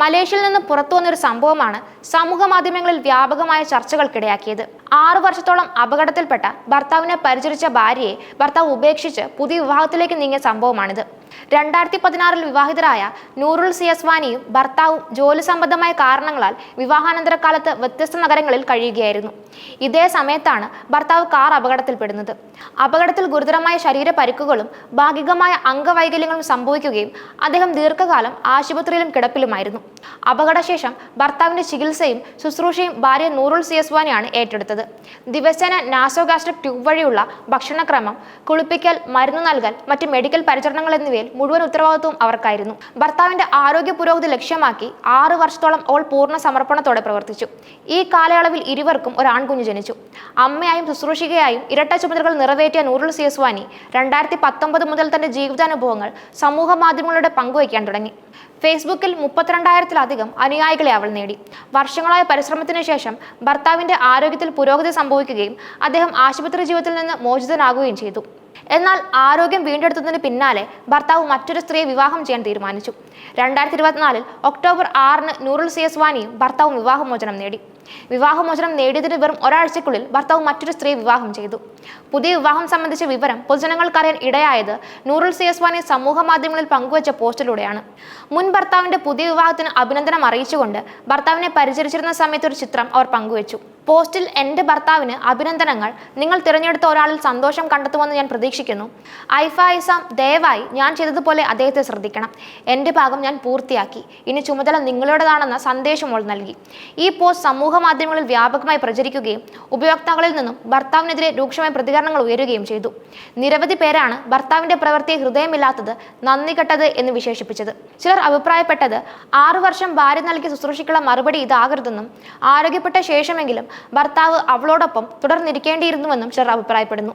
മലേഷ്യയിൽ നിന്ന് പുറത്തു വന്നൊരു സംഭവമാണ് സമൂഹ മാധ്യമങ്ങളിൽ വ്യാപകമായ ചർച്ചകൾക്കിടയാക്കിയത്. ആറു വർഷത്തോളം അപകടത്തിൽപ്പെട്ട ഭർത്താവിനെ പരിചരിച്ച ഭാര്യയെ ഭർത്താവ് ഉപേക്ഷിച്ച് പുതിയ വിവാഹത്തിലേക്ക് നീങ്ങിയ സംഭവമാണിത്. രണ്ടായിരത്തി പതിനാറിൽ വിവാഹിതരായ നൂറുൽ സി സിയസ്വാനിയും ഭർത്താവും ജോലി സംബന്ധമായ കാരണങ്ങളാൽ വിവാഹാനന്തര കാലത്ത് വ്യത്യസ്ത നഗരങ്ങളിൽ കഴിയുകയായിരുന്നു. ഇതേ സമയത്താണ് ഭർത്താവ് കാർ അപകടത്തിൽപ്പെടുന്നത്. അപകടത്തിൽ ഗുരുതരമായ ശരീര പരിക്കുകളും ഭാഗികമായ അംഗവൈകല്യങ്ങളും സംഭവിക്കുകയും അദ്ദേഹം ദീർഘകാലം ആശുപത്രിയിലും കിടപ്പിലുമായിരുന്നു. അപകടശേഷം ഭർത്താവിന്റെ ചികിത്സയും ശുശ്രൂഷയും ഭാര്യ നൂറുൽ സിയസ്വാനിയാണ് ഏറ്റെടുത്തത്. ദിവസേന നാസോഗാസ്ട്രിക് ട്യൂബ് വഴിയുള്ള ഭക്ഷണക്രമം കുളിപ്പിക്കൽ മരുന്ന് നൽകൽ മറ്റ് മെഡിക്കൽ പരിചരണങ്ങൾ എന്നിവയിൽ മുഴുവൻ ഉത്തരവാദിത്വവും അവർക്കായിരുന്നു. ഭർത്താവിന്റെ ആരോഗ്യ പുരോഗതി ലക്ഷ്യമാക്കി ആറ് വർഷത്തോളം അവൾ പൂർണ സമർപ്പണത്തോടെ പ്രവർത്തിച്ചു. ഈ കാലയളവിൽ ഇരുവർക്കും ഒരു ആൺകുഞ്ഞു ജനിച്ചു. അമ്മയായും ശുശ്രൂഷികയായും ഇരട്ട ചുമതലകൾ നിറവേറ്റിയ നൂറുൽ സിയസ്വാനി രണ്ടായിരത്തി പത്തൊമ്പത് മുതൽ തന്റെ ജീവിതാനുഭവങ്ങൾ സമൂഹ മാധ്യമങ്ങളുടെ പങ്കുവയ്ക്കാൻ തുടങ്ങി. ഫേസ്ബുക്കിൽ മുപ്പത്തിരണ്ടായിരത്തിലധികം അനുയായികളെ അവൾ നേടി. വർഷങ്ങളായ പരിശ്രമത്തിന് ശേഷം ഭർത്താവിന്റെ ആരോഗ്യത്തിൽ പുരോഗതി സംഭവിക്കുകയും അദ്ദേഹം ആശുപത്രി ജീവിതത്തിൽ നിന്ന് മോചിതനാകുകയും ചെയ്തു. എന്നാൽ ആരോഗ്യം വീണ്ടെടുത്തതിന് പിന്നാലെ ഭർത്താവ് മറ്റൊരു സ്ത്രീയെ വിവാഹം ചെയ്യാൻ തീരുമാനിച്ചു. രണ്ടായിരത്തി ഇരുപത്തിനാലിൽ ഒക്ടോബർ ആറിന് നൂറുൽ സിയസ്വാനിയും ഭർത്താവും വിവാഹമോചനം നേടി. വിവാഹമോചനം നേടിയതിന് വെറും ഒരാഴ്ചക്കുള്ളിൽ ഭർത്താവ് മറ്റൊരു സ്ത്രീയെ വിവാഹം ചെയ്തു. പുതിയ വിവാഹം സംബന്ധിച്ച വിവരം പൊതുജനങ്ങൾക്കറിയാൻ ഇടയായത് നൂറുൽ സിയസ്വാനി സമൂഹ മാധ്യമങ്ങളിൽ പങ്കുവച്ച പോസ്റ്റിലൂടെയാണ്. മുൻ ഭർത്താവിന്റെ പുതിയ വിവാഹത്തിന് അഭിനന്ദനം അറിയിച്ചുകൊണ്ട് ഭർത്താവിനെ പരിചരിച്ചിരുന്ന സമയത്ത് ഒരു ചിത്രം അവർ പങ്കുവച്ചു. പോസ്റ്റിൽ എന്റെ ഭർത്താവിന് അഭിനന്ദനങ്ങൾ. നിങ്ങൾ തിരഞ്ഞെടുത്ത ഒരാളിൽ സന്തോഷം കണ്ടെത്തുമെന്ന് ഞാൻ പ്രതീക്ഷിക്കുന്നു. ഐഫ ഐസാം ദയവായി ഞാൻ ചെയ്തതുപോലെ അദ്ദേഹത്തെ ശ്രദ്ധിക്കണം. എന്റെ ഭാഗം ഞാൻ പൂർത്തിയാക്കി. ഇനി ചുമതല നിങ്ങളുടേതാണെന്ന സന്ദേശം അവൾ നൽകി. ഈ പോസ്റ്റ് സമൂഹ മാധ്യമങ്ങളിൽ വ്യാപകമായി പ്രചരിക്കുകയും ഉപയോക്താക്കളിൽ നിന്നും ഭർത്താവിനെതിരെ രൂക്ഷമായ പ്രതികരണങ്ങൾ ഉയരുകയും ചെയ്തു. നിരവധി പേരാണ് ഭർത്താവിന്റെ പ്രവൃത്തി ഹൃദയമില്ലാത്തത് നന്ദി കെട്ടത് എന്ന് വിശേഷിപ്പിച്ചത്. ചിലർ അഭിപ്രായപ്പെട്ടത് ആറു വർഷം ഭാര്യ നൽകിയ ശുശ്രൂഷയ്ക്കുള്ള മറുപടി ഇതാകരുതെന്നും ആരോഗ്യപ്പെട്ട ശേഷമെങ്കിലും ഭർത്താവ് അവളോടൊപ്പം തുടർന്നിരിക്കേണ്ടിയിരുന്നുവെന്നും ഷെർ അഭിപ്രായപ്പെടുന്നു.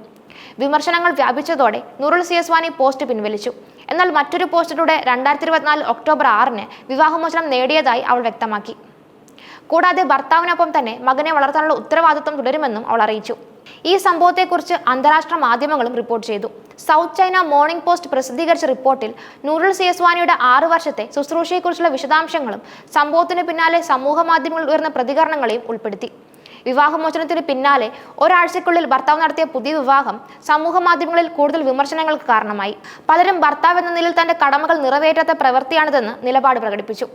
വിമർശനങ്ങൾ വ്യാപിച്ചതോടെ നൂറുൽ സിയസ്വാനി പോസ്റ്റ് പിൻവലിച്ചു. എന്നാൽ മറ്റൊരു പോസ്റ്റിലൂടെ രണ്ടായിരത്തി ഇരുപത്തിനാല് ഒക്ടോബർ ആറിന് വിവാഹമോചനം നേടിയതായി അവൾ വ്യക്തമാക്കി. കൂടാതെ ഭർത്താവിനൊപ്പം തന്നെ മകനെ വളർത്താനുള്ള ഉത്തരവാദിത്വം തുടരുമെന്നും അവൾ അറിയിച്ചു. ഈ സംഭവത്തെക്കുറിച്ച് അന്താരാഷ്ട്ര മാധ്യമങ്ങളും റിപ്പോർട്ട് ചെയ്തു. സൗത്ത് ചൈന മോർണിംഗ് പോസ്റ്റ് പ്രസിദ്ധീകരിച്ച റിപ്പോർട്ടിൽ നൂറുൽ സിയസ്വാനിയുടെ ആറു വർഷത്തെ ശുശ്രൂഷയെക്കുറിച്ചുള്ള വിശദാംശങ്ങളും സംഭവത്തിന് പിന്നാലെ സമൂഹ മാധ്യമങ്ങളിൽ ഉയർന്ന പ്രതികരണങ്ങളെയും ഉൾപ്പെടുത്തി. വിവാഹമോചനത്തിന് പിന്നാലെ ഒരാഴ്ചക്കുള്ളിൽ ഭർത്താവ് നടത്തിയ പുതിയ വിവാഹം സമൂഹ മാധ്യമങ്ങളിൽ കൂടുതൽ വിമർശനങ്ങൾക്ക് കാരണമായി. പലരും ഭർത്താവ് എന്ന നിലയിൽ തന്റെ കടമകൾ നിറവേറ്റാത്ത പ്രവൃത്തിയാണിതെന്ന് നിലപാട് പ്രകടിപ്പിച്ചു.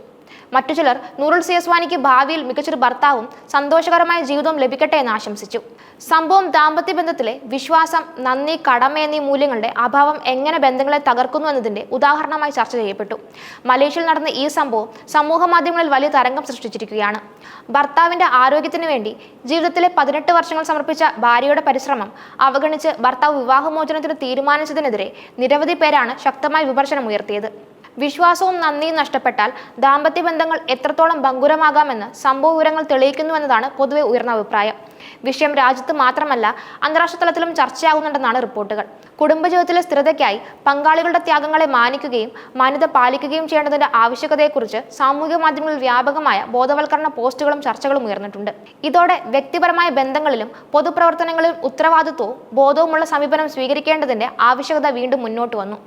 മറ്റു ചിലർ നൂറുൽ സിയസ്വാനിക്ക് ഭാവിയിൽ മികച്ചൊരു ഭർത്താവും സന്തോഷകരമായ ജീവിതവും ലഭിക്കട്ടെ എന്ന് ആശംസിച്ചു. സംഭവം ദാമ്പത്യ ബന്ധത്തിലെ വിശ്വാസം നന്ദി കടമ എന്നീ മൂല്യങ്ങളുടെ അഭാവം എങ്ങനെ ബന്ധങ്ങളെ തകർക്കുന്നു എന്നതിന്റെ ഉദാഹരണമായി ചർച്ച ചെയ്യപ്പെട്ടു. മലേഷ്യയിൽ നടന്ന ഈ സംഭവം സമൂഹ മാധ്യമങ്ങളിൽ വലിയ തരംഗം സൃഷ്ടിച്ചിരിക്കുകയാണ്. ഭർത്താവിന്റെ ആരോഗ്യത്തിന് വേണ്ടി ജീവിതത്തിലെ പതിനെട്ട് വർഷങ്ങൾ സമർപ്പിച്ച ഭാര്യയുടെ പരിശ്രമം അവഗണിച്ച് ഭർത്താവ് വിവാഹമോചനത്തിന് തീരുമാനിച്ചതിനെതിരെ നിരവധി പേരാണ് ശക്തമായ വിമർശനം ഉയർത്തിയത് വിശ്വാസവും നന്ദിയും നഷ്ടപ്പെട്ടാൽ ദാമ്പത്യ ബന്ധങ്ങൾ എത്രത്തോളം ഭങ്കുരമാകാമെന്ന് സംഭവ വിവരങ്ങൾ തെളിയിക്കുന്നുവെന്നതാണ് പൊതുവെ ഉയർന്ന അഭിപ്രായം. വിഷയം രാജ്യത്ത് മാത്രമല്ല അന്താരാഷ്ട്ര തലത്തിലും ചർച്ചയാകുന്നുണ്ടെന്നാണ് റിപ്പോർട്ടുകൾ. കുടുംബജീവിതത്തിലെ സ്ഥിരതയ്ക്കായി പങ്കാളികളുടെ ത്യാഗങ്ങളെ മാനിക്കുകയും മാന്യത പാലിക്കുകയും ചെയ്യേണ്ടതിന്റെ ആവശ്യകതയെക്കുറിച്ച് സാമൂഹിക മാധ്യമങ്ങളിൽ വ്യാപകമായ ബോധവൽക്കരണ പോസ്റ്റുകളും ചർച്ചകളും ഉയർന്നിട്ടുണ്ട്. ഇതോടെ വ്യക്തിപരമായ ബന്ധങ്ങളിലും പൊതുപ്രവർത്തനങ്ങളിലും ഉത്തരവാദിത്വവും ബോധവുമുള്ള സമീപനം സ്വീകരിക്കേണ്ടതിന്റെ ആവശ്യകത വീണ്ടും മുന്നോട്ട് വന്നു.